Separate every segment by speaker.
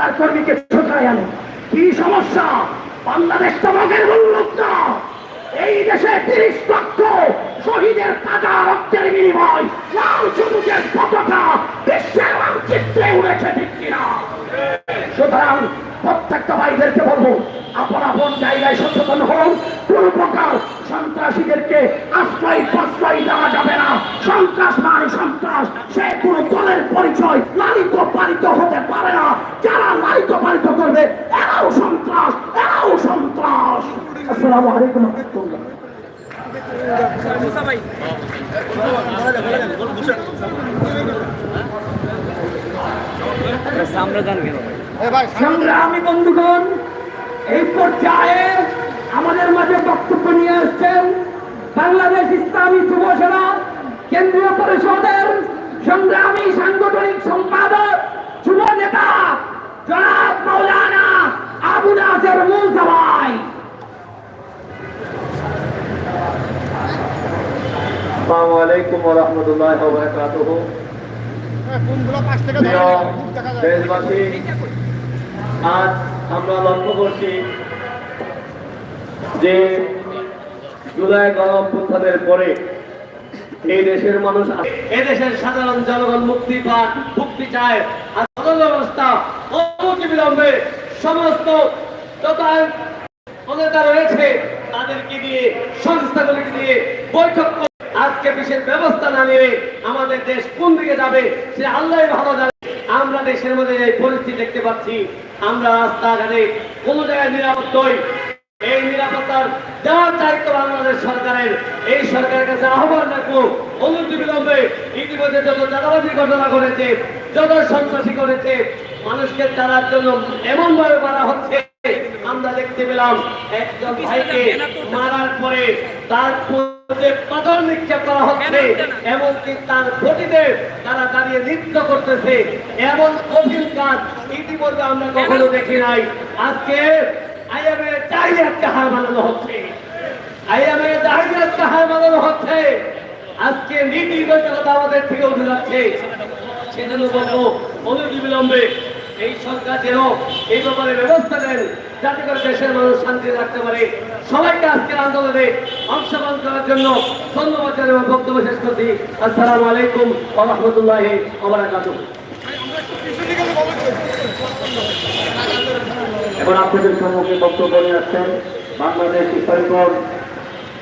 Speaker 1: তার কর্মীকে ছোটায় আনে। কি সমস্যা? বাংলাদেশ তো মগের এই দেশে তিরিশ লক্ষ শহীদের কাটা রক্তের বিনিময়, লাল সবুজের পতাকা বিশ্বের মানচিত্রে উড়েছে ঠিক কিনা? সুতরাং প্রত্যেকটা ভাইদেরকে বলব আপন আপন জায়গায় সচেতন হন, কোন প্রকার সন্ত্রাসীদেরকে আশ্রয় প্রশ্রয় দেওয়া যাবে না। সন্ত্রাস মানে সন্ত্রাস, সে কোন দলের পরিচয় লালিত পালিত হতে পারে না। যারা লালিত পালিত করবে, এরাও সন্ত্রাস এরাও সন্ত্রাস। আসসালামু আলাইকুম রহমতুল্লাহ। সংগ্রামী আমাদের মাঝে বক্তব্য নিয়ে আসছেন বাংলাদেশ ইসলামী যুব সেনা কেন্দ্রীয় পরিষদের সংগ্রামী সাংগঠনিক সম্পাদক যুব নেতা জনাব মৌলানা আবু নাসের মুসাবাই
Speaker 2: আসসালামু আলাইকুম ওয়া রাহমাতুল্লাহি ওয়া বারাকাতুহু। দেশবাসী, আজ আমরা লক্ষ্য করছি যে জুলাই পরে এই দেশের মানুষ দেশের সাধারণ জনগণ মুক্তি পান মুক্তি চায়। আর ব্যবস্থা অনতি বিলম্বে সমস্ত রয়েছে, তাদেরকে দিয়ে, সংস্থাগুলিকে দিয়ে বৈঠক আজকে বিশেষ ব্যবস্থা না নিয়ে আমাদের দেশ কোন দিকে যাবে, সে আল্লাহ ভালো জানে। আমরা দেশের মধ্যে এই পরিস্থিতি দেখতে পাচ্ছি, আমরা রাস্তাঘাটে কোনো জায়গায় নিরাপদ নই এই নিরাপত্তার দেওয়ার দায়িত্ব বাংলাদেশ সরকারের, এই সরকারের কাছে আহ্বান রাখব। অনতি বিলম্বে ইতিমধ্যে যত চাঁদাবাজি ঘটনা ঘটেছে, যত সন্ত্রাসী করেছে মানুষকে তারার জন্য এমন ভাবে মারা হচ্ছে। আমরা দেখতে পেলাম একজন ভাইকে মারার পরে তার পাথর নিক্ষেপ করা হচ্ছে এমনকি তার ঘটিতে তারা দাঁড়িয়ে নৃত্য করতেছে। এমন কঠিন কাজ ইতিমধ্যে আমরা কখনো দেখি নাই। আজকে আইএমএ চাহিদাকে হার বানানো হচ্ছে। আইএমএ চাহিদাকে হার বানানো হচ্ছে। আজকে নীতি আমাদের থেকে উঠে যাচ্ছে। সেজন্য বলব অনতি বিলম্বে এই সরকার যেন এই ব্যাপারে ব্যবস্থা নেন, যাতে করে দেশের মানুষ শান্তি রাখতে পারে। সবাইকে আজকের আন্দোলনে অংশগ্রহণ করার জন্য ধন্যবাদ জানাই বক্তব্য শেষ করছি। আসসালামু আলাইকুম রাহমাতুল্লাহি ওয়া এখন আপনাদের সম্মুখে বক্তব্য নিয়ে আসছেন বাংলাদেশ ইসলামীগঞ্জ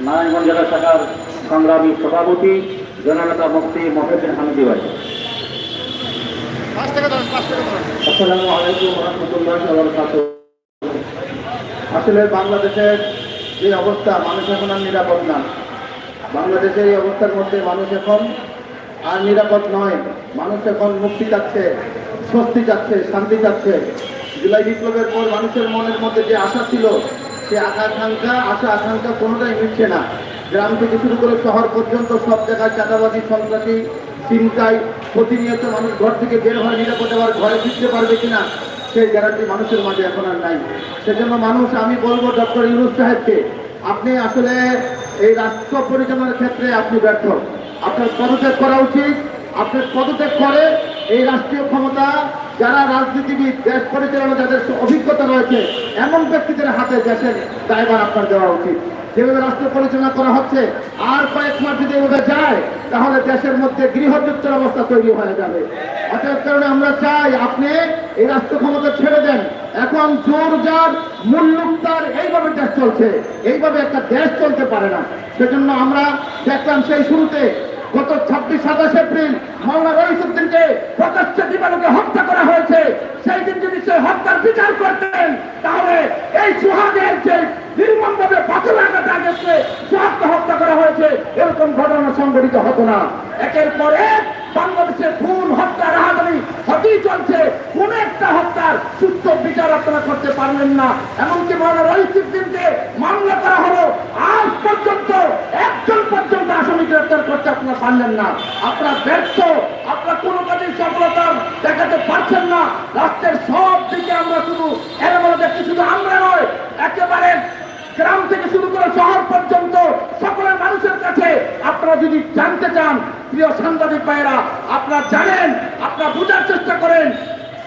Speaker 2: নারায়ণগঞ্জ জেলা শাখার সংগ্রামী সভাপতি জননেতা মুক্তি মহিউদ্দিন হামিদি ভাই। আসলে বাংলাদেশের যে অবস্থা, মানুষ এখন আর নিরাপদ না। বাংলাদেশের এই অবস্থার মধ্যে মানুষ এখন আর নিরাপদ নয়। মানুষ এখন মুক্তি চাচ্ছে, স্বস্তি চাচ্ছে, শান্তি চাচ্ছে। জুলাই বিপ্লবের পর মানুষের মনের মধ্যে যে আশা ছিল, সে আকাঙ্ক্ষা, আশা আকাঙ্ক্ষা কোনোটাই মিটছে না। গ্রাম থেকে শুরু করে শহর পর্যন্ত সব জায়গায় চাঁদাবাজি, সন্ত্রাসী চিন্তায় প্রতিনিয়ত মানুষ ঘর থেকে বের হয়, নিরাপদে আবার ঘরে ফিরতে পারবে কিনা, সেই গ্যারান্টি মানুষের মাঝে এখন আর নাই। সেজন্য মানুষ, আমি বলব ডক্টর ইউনুস সাহেবকে, আপনি আসলে এই রাষ্ট্র পরিচালনার ক্ষেত্রে আপনি ব্যর্থ। আপনার পদত্যাগ করা উচিত, আপনার পদত্যাগ করে এই রাষ্ট্রীয় ক্ষমতা যারা রাজনীতিবিদ, দেশ পরিচালনা, যাদের অভিজ্ঞতা রয়েছে, এমন ব্যক্তিদের হাতে দেশের দায়ভার আপনার দেওয়া উচিত। যেভাবে রাষ্ট্র পরিচালনা করা হচ্ছে, আর কয়েক মাস যদি এভাবে যায়, তাহলে দেশের মধ্যে গৃহযুদ্ধের অবস্থা তৈরি হয়ে যাবে। অতএব কারণে আমরা চাই আপনি এই রাষ্ট্র ক্ষমতা ছেড়ে দেন। এখন জোর যার মূল্যুক্তার এইভাবে দেশ চলছে। এইভাবে একটা দেশ চলতে পারে না। সেজন্য আমরা দেখলাম সেই শুরুতে গত ছাব্বিশ সাতাশ এপ্রিল মাওলানা রহিসুদ্দিনকে প্রকাশ্যে জীবাণুকে হত্যা করা হয়েছে। সেই দিন যদি সে হত্যার বিচার করতেন, তাহলে এই সুহাগের যে নির্মমভাবে পাথর আঘাত আগেছে সুহাগকে হত্যা করা হয়েছে, এরকম ঘটনা সংঘটিত হতো না। একের পর এক বাংলাদেশের খুন হত্যা রাহাদানি হতেই চলছে। কোন একটা হত্যার সুস্থ বিচার আপনারা করতে পারলেন না। এমনকি মাওলানা রহিসুদ্দিনকে মামলা করা হলো। আজ পর্যন্ত একজন পর্যন্ত আসামি গ্রেপ্তার করতে আপনারা পারলেন না। আপনারা ব্যর্থ, আপনারা কোনো কাজেই সফলতা দেখাতে পারছেন না। রাষ্ট্রের সব দিকে আমরা শুধু এর মধ্যে শুধু আমরা নয়, একেবারে গ্রাম থেকে শুরু করে শহর পর্যন্ত সকলের মানুষের কাছে আপনারা যদি জানতে চান, প্রিয় সাংবাদিক ভাইয়েরা, আপনারা জানেন, আপনারা বোঝার চেষ্টা করেন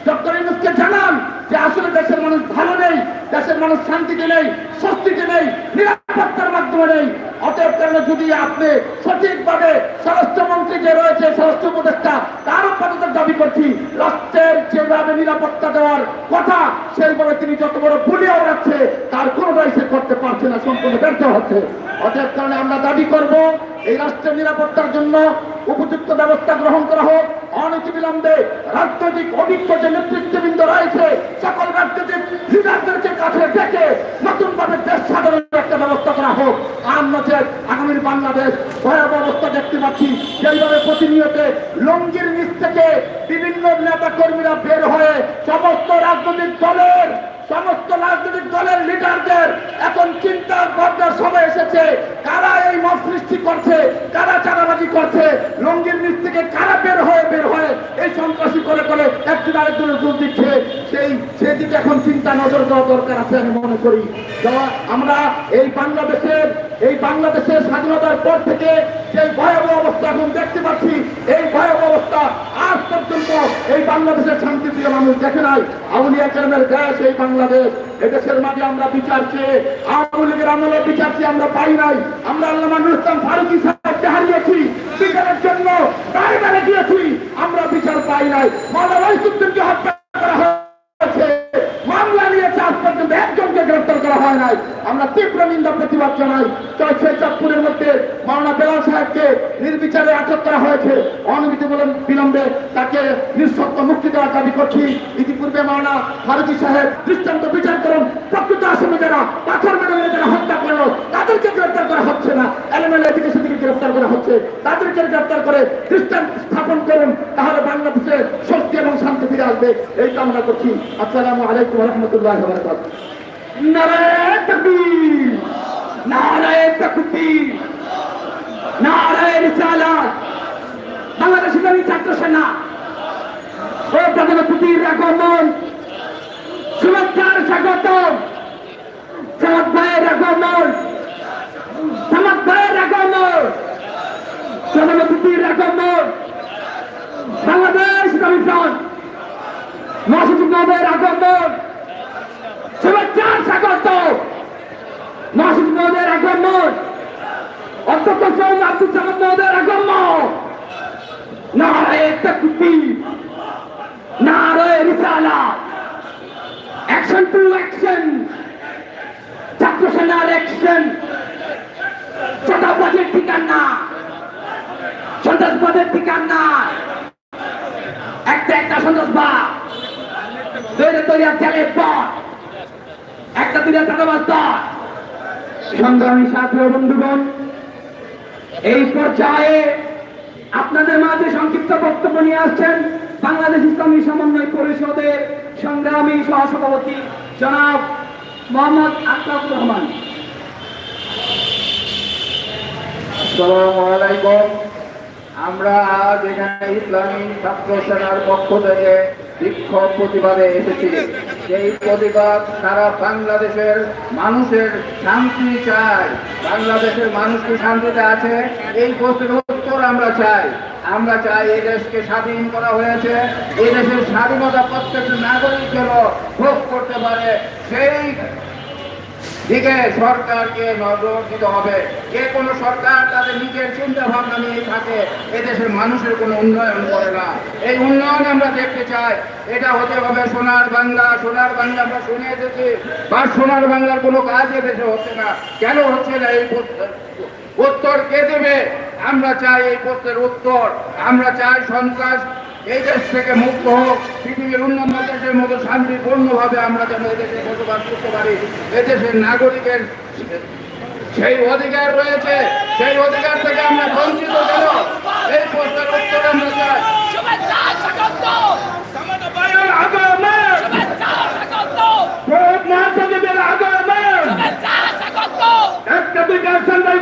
Speaker 2: ডক্টর ইউনুসকে জানান যে আসলে দেশের মানুষ ভালো নেই, দেশের মানুষ শান্তিতে নেই, স্বস্তিতে নেই, নিরাপত্তার মাধ্যমে নেই। অতএব কারণে যদি আপনি সঠিকভাবে স্বরাষ্ট্রমন্ত্রী যে রয়েছে, স্বরাষ্ট্র উপদেষ্টা, তার আপাতত দাবি করছি, রাষ্ট্রের যেভাবে নিরাপত্তা দেওয়ার কথা, সেইভাবে তিনি যত বড় ভুলিয়ে ওড়াচ্ছে তার কোনোটাই সে করতে পারছে না, সম্পূর্ণ ব্যর্থ হচ্ছে। অতএব কারণে আমরা দাবি করব, এই রাষ্ট্রের নিরাপত্তার জন্য উপযুক্ত ব্যবস্থা গ্রহণ করা হোক। অনতিবিলম্বে রাজনৈতিক অভিজ্ঞ যে নেতৃত্ববৃন্দ রয়েছে, সকল রাজনৈতিক লিডারদেরকে কাছে ডেকে নতুন ভাবে দেশ সাধারণের একটা ব্যবস্থা করা হোক। আর নচেত আগামীর বাংলাদেশ ভয়াবহ অবস্থা দেখতে পাচ্ছি সেইভাবে প্রতিনিয়ত লঙ্গির নিচ থেকে বিভিন্ন নেতা কর্মীরা বের হয়ে সমস্ত রাজনৈতিক দলের সমস্ত রাজনৈতিক দলের লিডারদের এখন চিন্তা ভাবনার সময় এসেছে। কারা এই মত সৃষ্টি করছে? কারা চারাবাজি করছে? লঙ্গির নিচ থেকে কারা বের হয়ে বের হয়ে এই সন্ত্রাসী করে করে একজন আরেকজনের দূর দিচ্ছে, সেই সেদিকে এখন চিন্তা নজর দেওয়া দরকার আছে আমি মনে করি। আমরা এই বাংলাদেশের এই বাংলাদেশের স্বাধীনতার পর থেকে সেই ভয়াবহ অবস্থা এখন দেখতে পাচ্ছি, এই ভয়াবহ অবস্থা আজ পর্যন্ত এই বাংলাদেশের শান্তি শান্তিপ্রিয় মানুষ দেখে নাই। আউলিয়া কেরামের দেশ, এই বাংলাদেশ, এদেশের মাঝে আমরা বিচার চেয়ে, আওয়ামী লীগের আমলে বিচার চেয়ে আমরা পাই নাই। আমরা আল্লাহ মানুষ ইসলাম ফারুকি সাহেবকে হারিয়েছি। বিচারের জন্য বারে বারে গিয়েছি আমরা বিচার পাই নাই। মাওলানা রাইসুদ্দিনকে হত্যা করা হয়েছে। মামলা নিয়েছে, আজ পর্যন্ত একজনকে গ্রেফতার করা হয় নাই। আমরা তীব্র নিন্দা, প্রতিবাদ জানাই। চলছে চাঁদপুরের মধ্যে মাওলানা বেলাল সাহেবকে নির্বিচারে আটক করা হয়েছে। অনবিধি বিলম্বে তাকে নিঃশর্ত মুক্তি দেওয়ার দাবি করছি। ইতিপূর্বে মাওলানা ফারুকি সাহেব দৃষ্টান্ত বিচার করুন। প্রকৃত আসামে যারা পাথর মেডেলে যারা হত্যা করল তাদেরকে গ্রেফতার করা হচ্ছে না এলএমএল এদিকে সেদিকে গ্রেফতার করা হচ্ছে গ্রেফতার করে দৃষ্টান্ত স্থাপন করুন, তাহলে বাংলাদেশে স্বস্তি এবং শান্তি ফিরে আসবে। এই কামনা করছি। আসসালামু আলাইকুম রহমতুল্লাহ প্রধানমন্ত্রীর আগমন। শুভেচ্ছার ভাইয়ের আগমন। সামাদ ভাইয়ের আগমন। প্রধানমন্ত্রীর আগমন বাংলাদেশ ইসলামী ফ্রন্ট মহাসচিব মহোদয়ের আগমন শুভেচ্ছার স্বাগত মহাসচিব মহোদয়ের আগমন অধ্যক্ষ সৌম আব্দুল সালাম মহোদয়ের আগমন নারায় তকবীর নারায় রিসালা। অ্যাকশন টু অ্যাকশন ছাত্র সেনার অ্যাকশন সন্ত্রাসবাদের ঠিকানা। সন্ত্রাসবাদের ঠিকানা। একটা একটা সন্ত্রাসবাদ। তৈরি তৈরি চালের পর একটা দল সংগ্রামী সাথী বন্ধুগণ, এই পর্যায়ে আপনাদের মাঝে সংক্ষিপ্ত বক্তব্য নিয়ে আসছেন বাংলাদেশ ইসলামী সমন্বয় পরিষদের সংগ্রামী সহসভাপতি জনাব মোহাম্মদ আশরাফুর রহমান।
Speaker 3: আসসালামু আলাইকুম। আমরা আজ এখানে ইসলামী ছাত্র সেনার পক্ষ থেকে বিক্ষোভ প্রতিবাদে এসেছি। সেই প্রতিবাদ সারা বাংলাদেশের মানুষের শান্তি চাই। বাংলাদেশের মানুষ কি শান্তিতে আছে? এই প্রশ্নের উত্তর আমরা চাই। আমরা চাই এই দেশকে স্বাধীন করা হয়েছে। এই দেশের স্বাধীনতা প্রত্যেকটা নাগরিক যেন ভোগ করতে পারে, সেই দিকে সরকারকে নজর দিতে হবে। যে কোনো সরকার তাদের নিজের চিন্তা ভাবনা নিয়ে থাকে, এদেশের মানুষের কোনো উন্নয়ন করে না। এই উন্নয়ন আমরা দেখতে চাই। এটা হতে হবে সোনার বাংলা সোনার বাংলা আমরা শুনে এসেছি, বা সোনার বাংলার কোনো কাজ এদেশে হচ্ছে না। কেন হচ্ছে না এই উত্তর কে দেবে? আমরা চাই এই প্রশ্নের উত্তর। আমরা চাই সন্ত্রাস এই দেশ থেকে মুক্ত হোক পৃথিবীর অন্যান্য দেশের মতো শান্তিপূর্ণভাবে আমরা যেন এদেশে বসবাস করতে পারি। এদেশের নাগরিকের সেই অধিকার রয়েছে সেই অধিকার থেকে আমরা বঞ্চিত কেন? এই প্রশ্নের উত্তর আমরা চাই।
Speaker 2: একটা দুইটা সন্ধ্যায়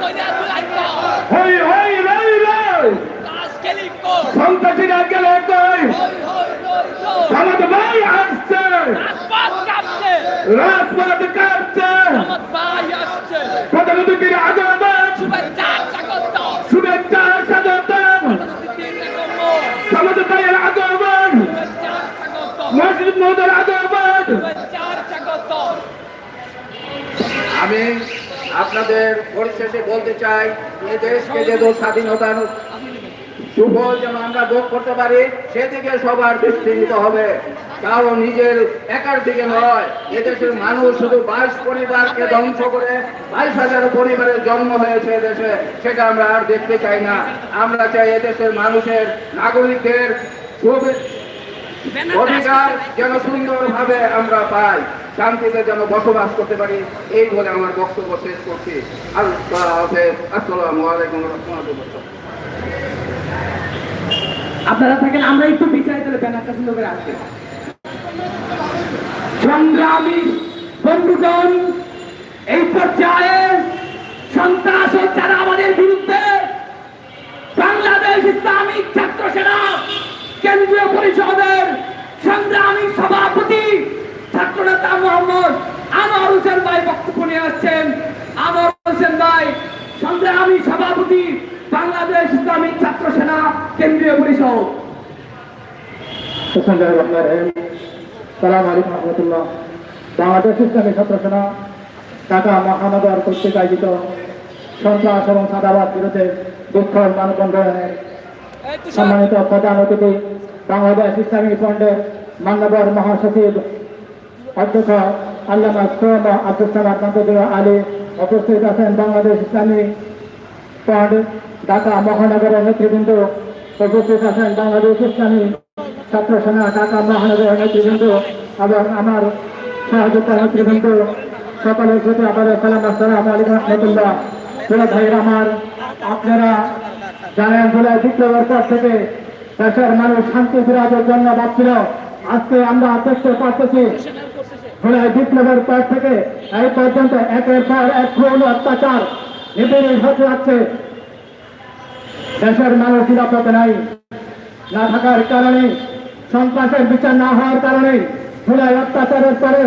Speaker 4: তৈরি তুলাইত
Speaker 2: হই হই রই রই
Speaker 4: কাজ গেলি কর
Speaker 2: সন্ত্রাসীরা গেলে কই সামাদ ভাই আসছে।
Speaker 4: রাজপথ আসছে।
Speaker 2: প্রধানমন্ত্রীর আগমন।
Speaker 4: শুভেচ্ছা স্বাগত।
Speaker 2: শুভেচ্ছা স্বাগতম সামাদ ভাইয়ের আগমন। মসজিদ মহোদয়ের আগমন।
Speaker 3: আমি আপনাদের পরিশেষে বলতে চাই এ দেশকে যে স্বাধীনতা ভোগ করতে সেদিকে সবার হবে। নিজের একার দিকে নয়, এদেশের মানুষ শুধু বাইশ পরিবারকে ধ্বংস করে বাইশ হাজার পরিবারের জন্ম হয়েছে সেটা আমরা আর দেখতে চাই না। আমরা চাই এদেশের মানুষের নাগরিকদের অধিকার যেন সুন্দরভাবে আমরা পাই, শান্তিতে যেন বসবাস করতে পারি, এই বলে আমার বক্তব্য শেষ করছি। আল্লাহ আসসালামু আলাইকুম রহমতুল্লাহ।
Speaker 4: আপনারা থাকেন, আমরা একটু বিচারে তাহলে ব্যানারটা সুন্দর করে আসবে। সংগ্রামী বন্ধুগণ, এই পর্যায়ে সন্ত্রাস যারা আমাদের বিরুদ্ধে বাংলাদেশ ইসলামিক ছাত্র সেনা, কেন্দ্রীয় পরিষদের সংগ্রামী সভাপতি ছাত্রনেতা মোহাম্মদ আনোয়ার হোসেন ভাই বক্তব্য নিয়ে আসছেন আনোয়ার হোসেন ভাই সংগ্রামী সভাপতি বাংলাদেশ ইসলামিক ছাত্র সেনা কেন্দ্রীয় পরিষদ
Speaker 5: সালাম সম্মানিত প্রধান অতিথি, বাংলাদেশ ইসলামী ফ্রন্টের মান্যবর মহাসচিব, অধ্যক্ষ আল্লামা আলী উপস্থিত আছেন বাংলাদেশ ইসলামী ফ্রন্ট ঢাকা মহানগরের নেতৃবৃন্দ উপস্থিত আছেন বাংলাদেশ ইসলামী ছাত্র সেনা, ঢাকা মহানগরের নেতৃবৃন্দ এবং আমার সহযোগিতা নেতৃবৃন্দ, সকলের প্রতি আপনাদের সালাম, আসসালাম আলাইকুম রহমতুল্লাহ। প্রিয় ভাইয়ের আমার, আপনারা জানেন জুলাই বিপ্লবের পর থেকে দেশের মানুষ শান্তি বিরাজের জন্য ভাবছিল, আজকে আমরা দেখতে পাচ্ছি জুলাই বিপ্লবের পর থেকে এই পর্যন্ত একের পর এক অত্যাচার নিবিড় হতে যাচ্ছে। দেশের মানুষ নিরাপদে নাই। না থাকার কারণে সন্ত্রাসের বিচার না হওয়ার কারণে জুলাই অত্যাচারের পরে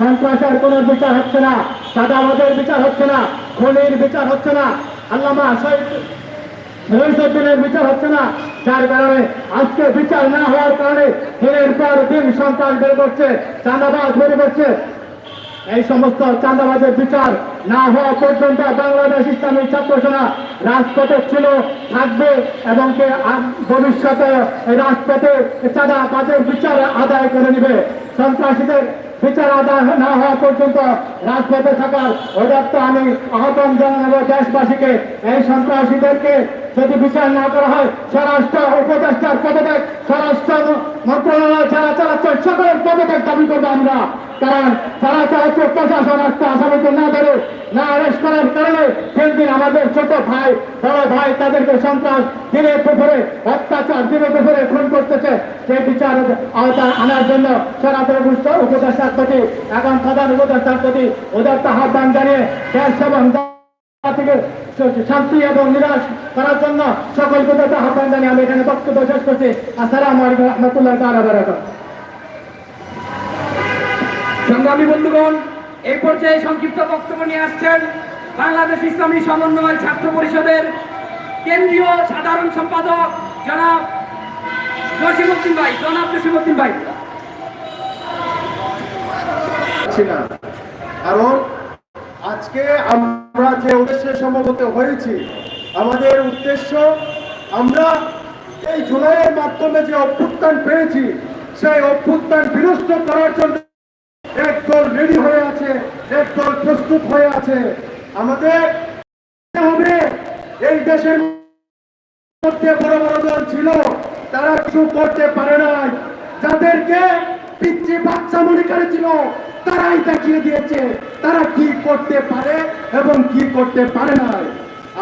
Speaker 5: সন্ত্রাসের কোনো বিচার হচ্ছে না সাদাবাদের বিচার হচ্ছে না, খুনির বিচার হচ্ছে না, আল্লামা শহীদ বিচার হচ্ছে না। যার কারণে আজকে বিচার না হওয়ার কারণে দিনের পর দিন সন্ত্রাস বের করছে, চাঁদাবাজ বের করছে এই সমস্ত চাঁদাবাজের বিচার না হওয়া পর্যন্ত বাংলাদেশ ইসলামী ছাত্র সেনা রাজপথে ছিল, থাকবে এবং ভবিষ্যতে রাজপথে চাঁদাবাজের বিচার আদায় করে নেবে। সন্ত্রাসীদের বিচার আদায় না হওয়া পর্যন্ত রাজপথে থাকার ওদের আমি আহ্বান জানাব দেশবাসীকে। এই সন্ত্রাসীদেরকে যদি বিচার না করা হয়, স্বরাষ্ট্র উপদেষ্টার পদত্যাগ, স্বরাষ্ট্র মন্ত্রণালয় যারা চালাচ্ছে, সকলের পদত্যাগ দাবি করব আমরা। কারণ যারা চালাচ্ছে প্রশাসন আজকে আসামিকে না ধরে, না অ্যারেস্ট করার কারণে দিন দিন আমাদের ছোট ভাই, বড় ভাই তাদেরকে সন্ত্রাস, দিনে পুকুরে অত্যাচার, দিনে পুকুরে খুন করতেছে। সেই বিচার আওতায় আনার জন্য সনাতন উপদেষ্টার প্রতি, এখন প্রধান উপদেষ্টার প্রতি ওদের তো আহ্বান জানিয়ে দেশ এবং শান্তি এবং নিরাশ করার জন্য সকল পদ্ধতি আহ্বান জানিয়ে আমি এখানে বক্তব্য শেষ করছি। আসসালামু আলাইকুম রহমতুল্লাহ তাআলা বারাকাতুহু।
Speaker 4: সংগ্রামী বন্ধুগণ এই পর্যায়ে সংক্ষিপ্ত বক্তব্য নিয়ে আসছেন বাংলাদেশ ইসলামী সমন্বয় ছাত্র পরিষদের কেন্দ্রীয় সাধারণ সম্পাদক জনাব জসিমুদ্দিন ভাই জনাব জসিমুদ্দিন ভাই।
Speaker 6: কারণ আজকে আমরা যে উদ্দেশ্যে সমবেত হয়েছি, আমাদের উদ্দেশ্য আমরা এই জুলাইয়ের মাধ্যমে যে অভ্যুত্থান পেয়েছি, সেই অভ্যুত্থান বিনষ্ট করার জন্য একদল রেডি হয়ে আছে একদল প্রস্তুত হয়ে আছে। আমাদের হবে এই দেশের মধ্যে বড় বড় দল ছিল, তারা কিছু করতে পারে নাই। যাদেরকে পিচ্ছি বাচ্চা মনে করেছিল, তারাই দেখিয়ে দিয়েছে, তারা কি করতে পারে এবং কি করতে পারে না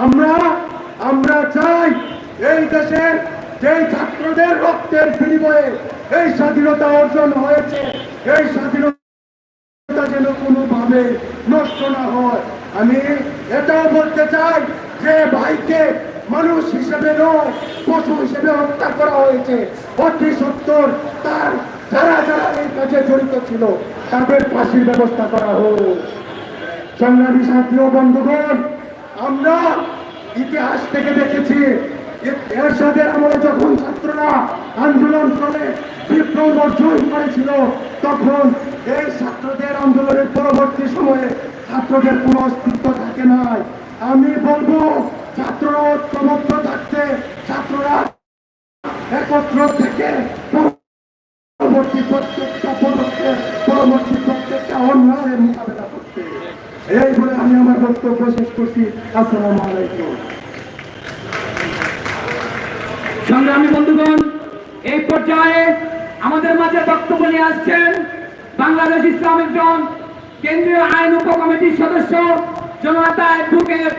Speaker 6: আমরা আমরা চাই এই দেশের যেই ছাত্রদের রক্তের বিনিময়ে এই স্বাধীনতা অর্জন হয়েছে, এই স্বাধীনতা যেন কোনোভাবে নষ্ট না হয়। আমি এটাও বলতে চাই যে ভাইকে মানুষ হিসেবে নয়, পশু হিসেবে হত্যা করা হয়েছে। অতি সত্তর তার যারা যারা এই কাজে জড়িত ছিল, তাদের ফাঁসির ব্যবস্থা করা হোক। সংগ্রামী সাথী ও বন্ধুগণ, আমরা ইতিহাস থেকে দেখেছি এরশাদের আমলে যখন
Speaker 7: ছাত্ররা আন্দোলন করে, বিপ্লব অর্জন করেছিল, তখন এই ছাত্রদের আন্দোলনের পরবর্তী সময়ে ছাত্রদের কোনো অস্তিত্ব থাকে নাই। আমি বলব, ছাত্ররা ঐক্যবদ্ধ থাকতে, ছাত্ররা একত্র থেকে পরবর্তী এই বলে আমি আমার বক্তব্য শেষ করছি। আসসালামু
Speaker 4: সংগ্রামী বন্ধুগণ, এই পর্যায়ে আমাদের মাঝে বক্তব্য নিয়ে আসছেন বাংলাদেশ ইসলামিক দল কেন্দ্রীয় আইন উপকমিটির সদস্য জনতা অ্যাডভোকেট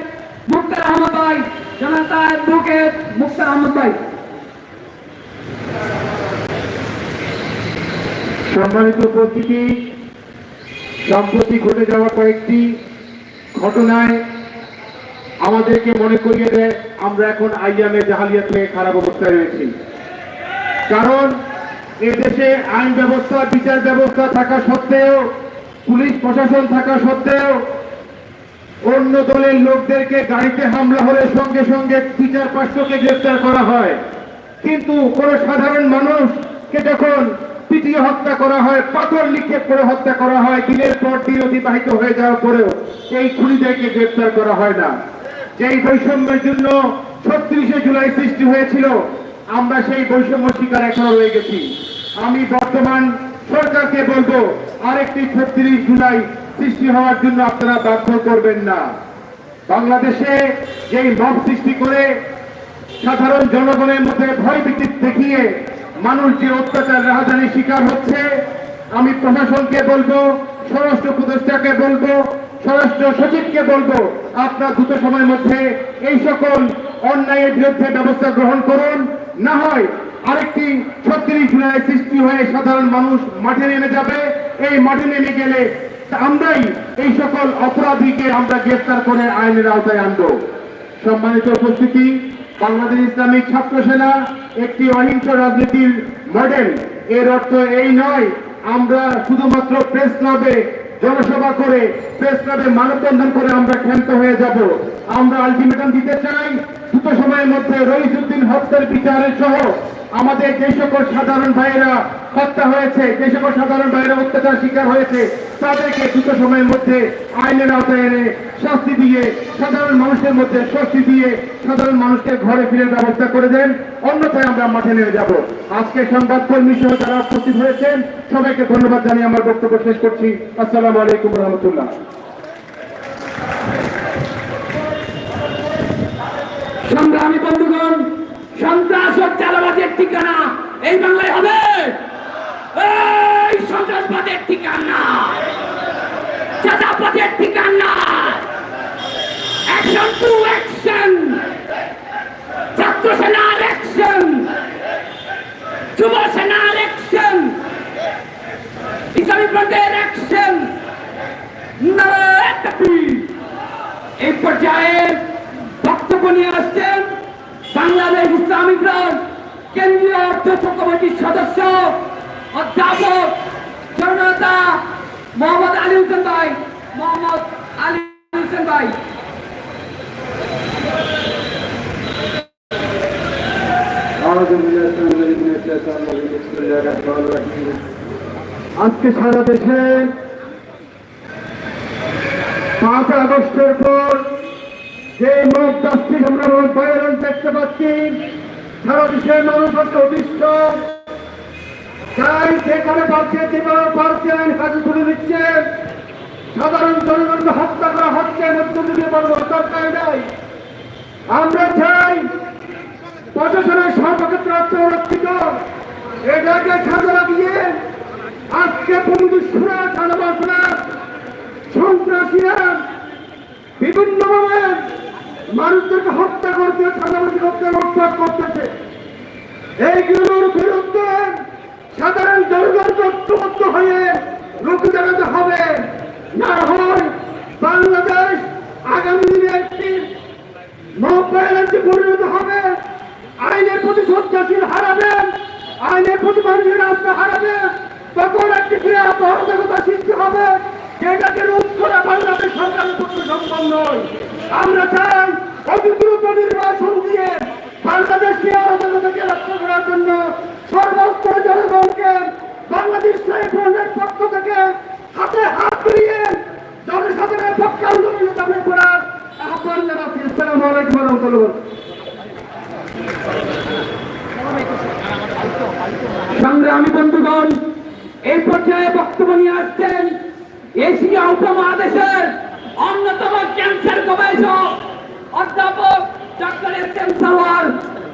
Speaker 4: মুক্তার আহমদ ভাই। জনতা অ্যাডভোকেট মুক্তার আহমদ ভাই।
Speaker 7: সম্মানিত উপস্থিতি, সম্প্রতি ঘটে যাওয়া কয়েকটি ঘটনায় আমাদেরকে মনে করিয়ে দেয়, আমরা এখন আইয়ামে জাহালিয়াত হয়ে খারাপ অবস্থায় রয়েছি। কারণ এদেশে আইন ব্যবস্থা, বিচার ব্যবস্থা থাকা সত্ত্বেও, পুলিশ প্রশাসন থাকা সত্ত্বেও, অন্য দলের লোকদেরকে গাড়িতে হামলা হলে সঙ্গে সঙ্গে বিচার পার্শ্বকে গ্রেফতার করা হয়। কিন্তু কোন সাধারণ মানুষকে যখন পিটিয়ে হত্যা করা হয়, পাথর নিক্ষেপ করে হত্যা করা হয়, দিনের পর দিন অতিবাহিত হয়ে যাওয়ার পরেও এই খুনিদেরকে গ্রেফতার করা হয় না। যেই বৈষম্যের জন্য ছত্রিশে জুলাই সৃষ্টি হয়েছিল, আমরা সেই বৈষম্য শিকার এখনও রয়ে গেছি। আমি বর্তমান সরকারকে বলব, আরেকটি ছত্রিশ জুলাই সৃষ্টি হওয়ার জন্য আপনারা বাধ্য করবেন না। বাংলাদেশে যেই মব সৃষ্টি করে সাধারণ জনগণের মধ্যে ভয় ভীতি দেখিয়ে মানুষ যে অত্যাচার রাজধানী শিকার হচ্ছে। আমি প্রশাসনকে বলব, স্বরাষ্ট্র উপদেষ্টাকে বলব, স্বরাষ্ট্র সচিবকে বলব, আপনার দ্রুত সময়ের মধ্যে এই সকল অন্যায়ের বিরুদ্ধে ব্যবস্থা গ্রহণ করুন। না হয় আরেকটি ছত্রিশ জুলাই সৃষ্টি হয়ে সাধারণ মানুষ মাঠে নেমে যাবে। এই মাঠে নেমে গেলে আমরাই এই সকল অপরাধীকে আমরা গ্রেফতার করে আইনের আওতায় আনব। সম্মানিত উপস্থিতি বাংলাদেশ ইসলামিক ছাত্র সেনা একটি অহিংস রাজনীতির মডেল এর অর্থ এই নয়, আমরা শুধুমাত্র প্রেস ক্লাবে জনসভা করে প্রেস ক্লাবে মানববন্ধন করে আমরা ক্ষান্ত হয়ে যাব। আমরা আলটিমেটাম দিতে চাই, দ্রুত সময়ের মধ্যে রইসুদ্দিন হত্যার বিচারের সহ। আমাদের যে সকল সাধারণ ভাইয়েরা হত্যা হয়েছে, যে সকল সাধারণ ভাইয়েরা অত্যাচার শিকার হয়েছে, তাদেরকে দ্রুত সময়ের মধ্যে আইনের আওতায় এনে শাস্তি দিয়ে, সাধারণ মানুষের মধ্যে স্বস্তি দিয়ে, সাধারণ মানুষকে ঘরে ফিরে ব্যবস্থা করে দেন। অন্যথায় আমরা মাঠে নেমে যাব। আজকে সংবাদ কর্মী সহ যারা উপস্থিত হয়েছেন, সবাইকে ধন্যবাদ জানিয়ে আমার বক্তব্য শেষ করছি। আসসালামু আলাইকুম রহমতুল্লাহ
Speaker 4: সংগ্রামী বন্ধুগণ সন্ত্রাস ও চালাবাজের ঠিকানা এই বাংলায় হবে? এই সন্ত্রাসবাদের ঠিকানা। চাঁদাবাজের ঠিকানা। অ্যাকশন টু অ্যাকশন ছাত্র সেনার অ্যাকশন যুব সেনার অ্যাকশন ইসলামী ফ্রন্টের অ্যাকশন এই পর্যায়ে বক্তব্য নিয়ে আসছেন বাংলাদেশ ইসলামিক ফ্রন্ট। কেন্দ্রীয় অর্থ কমিটির সদস্য, অধ্যাপক জনতা মোহাম্মদ আলী হোসেন ভাই, মোহাম্মদ আলী হোসেন ভাই।
Speaker 7: আজকে সারা দেশে পাঁচ আগস্টের পর যে মত আমরা দেখতে পাচ্ছি সারা দেশের মানুষ আজকে অতিষ্ঠ তাই যেখানে পাচ্ছে যেভাবে পারছে আইন কাজে তুলে দিচ্ছে। সাধারণ জনগণকে হত্যা করা হচ্ছে মধ্যযুগীয় মানবতার চাই নাই। আমরা চাই প্রশাসনের সর্বক্ষেত্রে আত্মরক্ষিত। এটাকে সাজা দিয়ে আজকে বন্ধুরা থানাবাসরা সন্ত্রাসীরা বিভিন্নভাবে মানুষদেরকে হত্যা করতে সাধারণ হত্যা রক্ষা করতেছে। এইগুলোর বিরুদ্ধে সাধারণ জনগণ ঐক্যবদ্ধ হয়ে রুখে দাঁড়াতে হবে। না হয় বাংলাদেশ আগামী দিনে একটি নৌকায় পরিণত হবে। আইনের প্রতি শ্রদ্ধাশীল হারাবে, আইনের প্রতি মানুষের রাস্তা হারাবে। তখন একটি ক্রিয়া অরাজকতা সৃষ্টি হবে। যেটাকে রোধ বাংলাদেশ সরকারের পক্ষে সম্ভব নয়। আমরা চাই অতি দ্রুত নির্বাচন দিয়ে
Speaker 8: বাংলাদেশকে থেকে রক্ষা করার জন্য সর্বস্তর জনগণকে বাংলাদেশ সাইফ্রনের পক্ষ থেকে হাতে হাত জনসাধারণের পক্ষে দাবি করার আহ্বান জানাচ্ছি। আলাইকুম সংগ্রামী বন্ধুগণ, এই পর্যায়ে বক্তব্য নিয়ে আসছেন এশিয়া উপমহাদেশের অন্যতম ক্যান্সার গবেষক অধ্যাপক ডক্টর এস এম সাওয়ার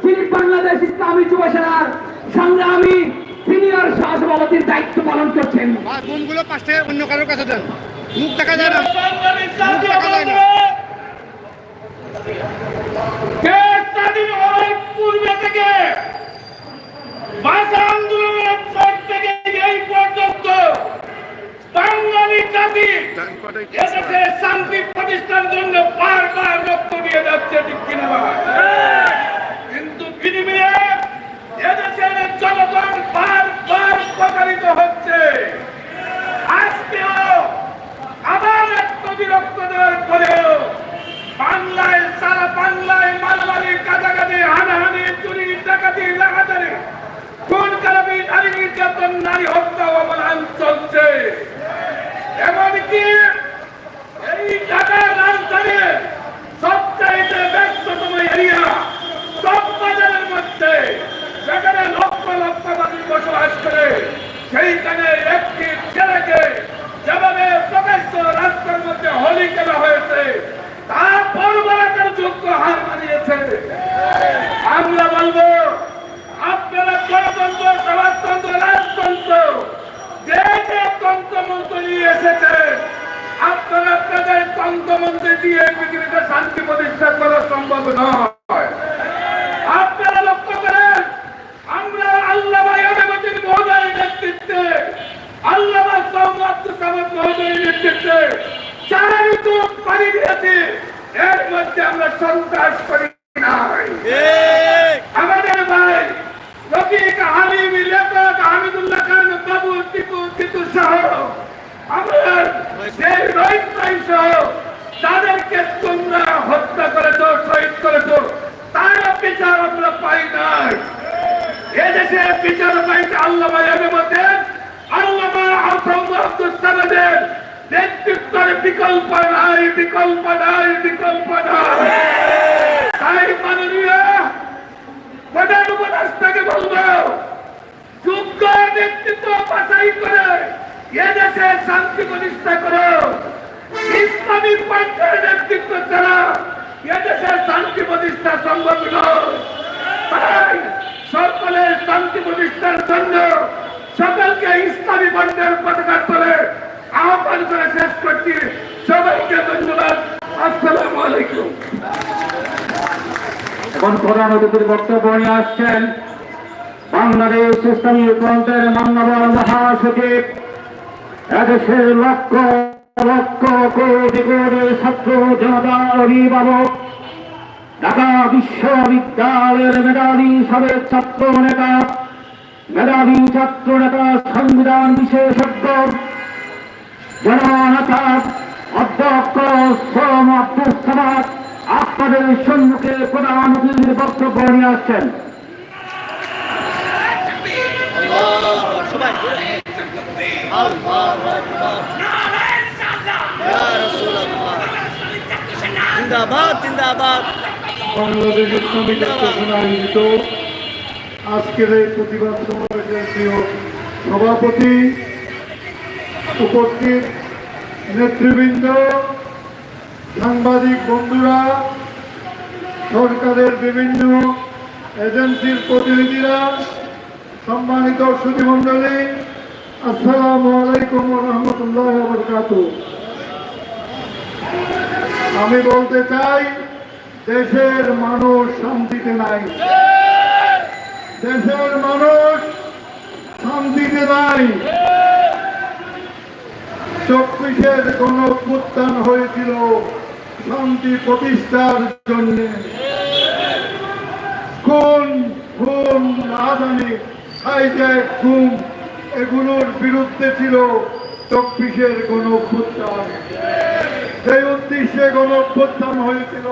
Speaker 8: তিনি বাংলাদেশ ইসলামী যুব সেনার সংগ্রামী সিনিয়র সহসভাপতির দায়িত্ব পালন করছেন।
Speaker 7: বোনগুলো পাশে অন্য কারোর কাছে দেন। মুখ দেখা যায় না। মুখ দেখা যায় না।
Speaker 9: দেশ স্বাধীন হওয়ার পূর্বে থেকে? ভাষা আন্দোলনের পর থেকে এই পর্যন্ত বাঙালি জাতি এদেশে শান্তি প্রতিষ্ঠার জন্য বারবার রক্ত দিয়ে যাচ্ছে ঠিক কিনা কিন্তু বিনিময়ে এদেশের জনগণ বারবার প্রতারিত হচ্ছে। আজকেও আবার একটু বিরক্ত দেওয়ার পরেও বাংলায় সারা বাংলায় মারামারি কাটাকাটি হানাহানি চুরি ডাকাতি লাগাতারি খুন খারাপি নারী নির্যাতন নারী হত্যা অবদান চলছে এমনকি এই ঢাকার রাজধানী সবচাইতে ব্যস্ততম এরিয়া সব বাজারের মধ্যে যেখানে লক্ষ লক্ষ মানুষ বসবাস করে সেইখানে একটি ছেলেকে যেভাবে প্রকাশ্য রাস্তার মধ্যে হোলি খেলা হয়েছে তা পরবরাতের যোগ্য হার মানিয়েছে আমরা বলব আপনারা গণতন্ত্র সমাজতন্ত্র রাজতন্ত্র যে যে তন্ত্রমন্ত্র নিয়ে এসেছে আপনারা আপনাদের তন্ত্রমন্ত্র দিয়ে পৃথিবীতে শান্তি প্রতিষ্ঠা করা সম্ভব নয় আপনারা লক্ষ্য করেন আমরা আল্লাহ ইয়ামাতির মহোদয়ের নেতৃত্বে আল্লাহ সৌমাত্র সামত মহোদয়ের নেতৃত্বে চার ঋতু পানি দিয়েছি এর মধ্যে আমরা সন্ত্রাস করি নাই। আমাদের ভাই রফিক হালিম লেখক হামিদুল্লাহ খান বাবু টিপু টিপু সহ আমার সেই রহিত ভাই সহ তাদেরকে তোমরা হত্যা করেছ শহীদ করেছ। তার বিচার আমরা পাই নাই। এদেশে বিচার পাইতে আল্লাহ আল্লাহ আব্দুল সামাদের নেতৃত্বের বিকল্প নাই বিকল্প নাই বিকল্প নাই। তাই মাননীয় প্রধান উপদেষ্টাকে বলব, যোগ্য নেতৃত্ব বাছাই করে এদেশে শান্তি প্রতিষ্ঠা করো। ইসলামী পন্থার নেতৃত্ব ছাড়া এদেশে শান্তি প্রতিষ্ঠা সম্ভব নয়। তাই সকলের শান্তি প্রতিষ্ঠার জন্য সকলকে ইসলামী বন্ধের পতাকা তোলে। আহ্বান করে শেষ করছি। সবাইকে ধন্যবাদ। আসসালামু আলাইকুম।
Speaker 8: এখন প্রধান অতিথির বক্তব্য নিয়ে আসছেন বাংলাদেশ ইসলামী ফ্রন্টের মান্যবর মহাসচিব, এদেশের লক্ষ লক্ষ কোটি কোটি ছাত্র জনতা অভিভাবক, ঢাকা বিশ্ববিদ্যালয়ের মেধাবী সাবেক ছাত্র নেতা, মেধাবী ছাত্র নেতা, সংবিধান বিশেষজ্ঞ জননেতা অধ্যক্ষ সোম আব্দুল সামাদ আপনাদের সম্মুখে প্রধান অতিথির বক্তব্য নিয়ে আসছেন।
Speaker 10: বাংলাদেশ আয়োজিত আজকের এই প্রতিবাদ সমাবেশের প্রিয় সভাপতি উপস্থিত নেতৃবৃন্দ, সাংবাদিক বন্ধুরা, সরকারের বিভিন্ন এজেন্সির প্রতিনিধিরা, সম্মানিত সুধীমণ্ডলী আসসালামু আলাইকুম রহমতুল্লাহ বরকাত আমি বলতে চাই, দেশের মানুষ শান্তিতে নাই। দেশের মানুষ শান্তিতে নাই। চব্বিশের কোন উত্থান হয়েছিল শান্তি প্রতিষ্ঠার জন্য? কোন খুন রাজধানী হাইজ্যাক খুন এগুলোর বিরুদ্ধে ছিল চব্বিশের কোন উত্থান সেই উদ্দেশ্যে গণ অভ্যুত্থান হয়েছিল?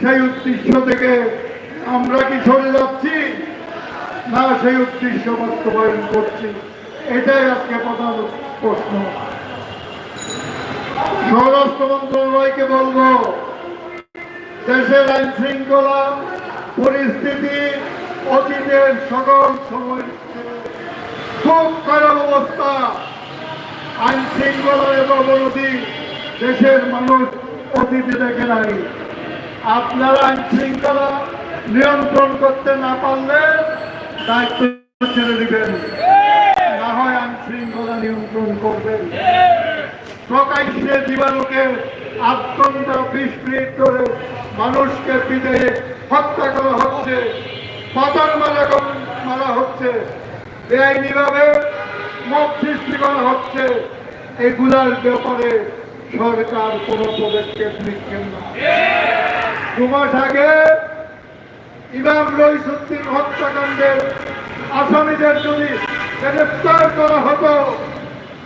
Speaker 10: সেই উদ্দেশ্য থেকে আমরা কি সরে যাচ্ছি? না, সেই উদ্দেশ্য বাস্তবায়ন করছি। এটাই আজকে প্রধান প্রশ্ন। স্বরাষ্ট্র মন্ত্রণালয়কে বলব, দেশের আইন শৃঙ্খলা, পরিস্থিতি, অতীতের সকল সময়, খুব খারাপ অবস্থা। আইন শৃঙ্খলার অবনতি দেশের মানুষ অতীতে দেখে নাই। আপনারা আইন শৃঙ্খলা নিয়ন্ত্রণ করতে না পারলে দায়িত্ব ছেড়ে দিবেন। না হয় আইন শৃঙ্খলা নিয়ন্ত্রণ করবেন। প্রকাশ্যে দিবালোকে আধ ঘণ্টা ধরে মানুষকে পিঠে হত্যা করা হচ্ছে পাতার মারা কর- মারা হচ্ছে, বেআইনিভাবে মত সৃষ্টি করা হচ্ছে। এগুলার ব্যাপারে সরকার কোনো পদক্ষেপ নিচ্ছেন না। দু মাস আগে ইমাম রইসুদ্দিন হত্যাকাণ্ডের আসামিদের যদি গ্রেফতার করা হতো,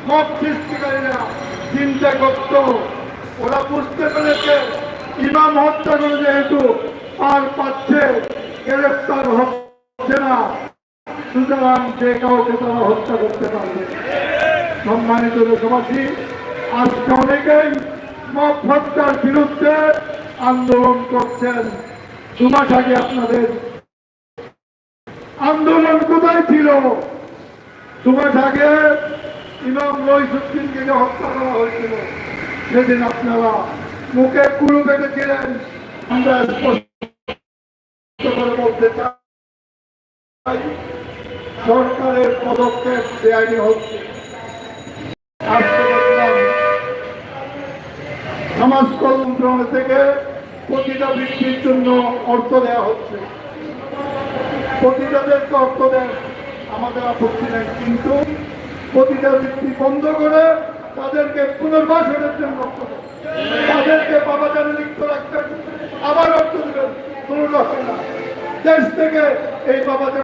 Speaker 10: মত সৃষ্টিকারীরা চিন্তা করত। ওরা বুঝতে পেরেছে, ইমাম হত্যা করে যেহেতু আর পাচ্ছে গ্রেফতার হচ্ছে না। সুতরাং যে কাউকে তারা হত্যা করতে পারবে। সম্মানিত দেশবাসী, আজকে অনেকেই মত হত্যার বিরুদ্ধে আন্দোলন করছেন। দু মাস আগে আপনাদের আন্দোলন কোথায় ছিল? দু মাস আগে ইমাম রইসুদ্দিনকে যে হত্যা করা হয়েছিল। সেদিন আপনারা মুখে কুড়ু বেঁধেছিলেন। আমরা বলতে চাই, সরকারের পদক্ষেপ বেআইনি হচ্ছে। সমাজ কল্যাণ থেকে প্রতিটা বৃত্তির জন্য অর্থ দেওয়া হচ্ছে। প্রতিটাদেরকে অর্থ দেয়, আমাদের আপত্তি নেই, কিন্তু প্রতিটা বৃত্তি বন্ধ করে তাদেরকে পুনর্বাসনের জন্য তাদেরকে বাবা বাবাজারে লিপ্ত রাখতেন আবার অর্থ দেবেন। কোনো রকম না। দেশ থেকে এই বাবাজার